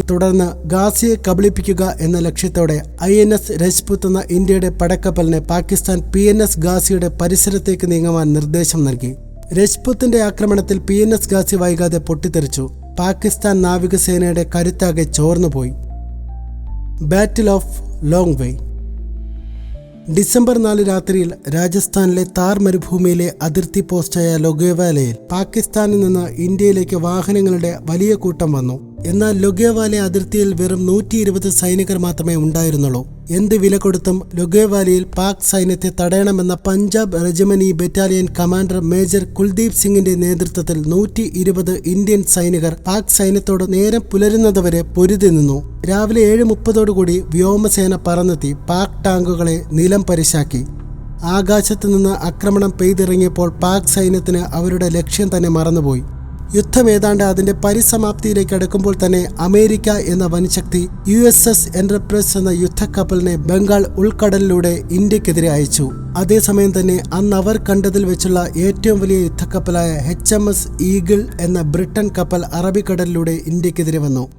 തുടർന്ന് ഗാസിയെ കബളിപ്പിക്കുക എന്ന ലക്ഷ്യത്തോടെ ഐ എൻ എസ് രജ്പുത്ത് എന്ന ഇന്ത്യയുടെ പടക്കപ്പലിനെ പാകിസ്ഥാൻ പി എൻ എസ് ഗാസിയുടെ പരിസരത്തേക്ക് നീങ്ങുവാൻ നിർദ്ദേശം നൽകി. രജ്പുത്തിന്റെ ആക്രമണത്തിൽ പി എൻ എസ് ഗാസി വൈകാതെ പൊട്ടിത്തെറിച്ചു. പാകിസ്ഥാൻ നാവികസേനയുടെ കരുത്താകെ ചോർന്നുപോയി. Battle of Longewala December നാല് രാത്രിയിൽ രാജസ്ഥാനിലെ താർ മരുഭൂമിയിലെ അതിർത്തി പോസ്റ്റായ ലൊഗേവാലയിൽ പാകിസ്ഥാനിൽ നിന്ന് ഇന്ത്യയിലേക്ക് വാഹനങ്ങളുടെ വലിയ കൂട്ടം വന്നു. എന്നാൽ ലൊഗേവാലെ അതിർത്തിയിൽ വെറും നൂറ്റി ഇരുപത് സൈനികർ മാത്രമേ ഉണ്ടായിരുന്നുള്ളൂ. എന്ത് വില കൊടുത്തും ലൊഗേവാലയിൽ പാക് സൈന്യത്തെ തടയണമെന്ന Punjab regiment battalion commander major Kuldeep സിംഗിന്റെ നേതൃത്വത്തിൽ നൂറ്റി ഇരുപത് ഇന്ത്യൻ സൈനികർ പാക് സൈന്യത്തോട് നേരം പുലരുന്നതുവരെ പൊരുതി നിന്നു. രാവിലെ ഏഴ് മുപ്പതോടുകൂടി വ്യോമസേന പറന്നെത്തി പാക് ടാങ്കുകളെ നിലം പരിശാക്കി. ആകാശത്തു നിന്ന് ആക്രമണം പെയ്തിറങ്ങിയപ്പോൾ പാക് സൈന്യത്തിന് അവരുടെ ലക്ഷ്യം തന്നെ മറന്നുപോയി. യുദ്ധം ഏതാണ്ട് അതിന്റെ പരിസമാപ്തിയിലേക്ക് അടുക്കുമ്പോൾ തന്നെ അമേരിക്ക എന്ന വൻശക്തി യു എസ് എസ് എന്റർപ്രൈസ് എന്ന യുദ്ധക്കപ്പലിനെ ബംഗാൾ ഉൾക്കടലിലൂടെ ഇന്ത്യക്കെതിരെ അയച്ചു. അതേസമയം തന്നെ അന്ന് അവർ കണ്ടതിൽ വെച്ചുള്ള ഏറ്റവും വലിയ യുദ്ധക്കപ്പലായ എച്ച് എം എസ് ഈഗിൾ എന്ന ബ്രിട്ടൻ കപ്പൽ അറബിക്കടലിലൂടെ ഇന്ത്യക്കെതിരെ വന്നു.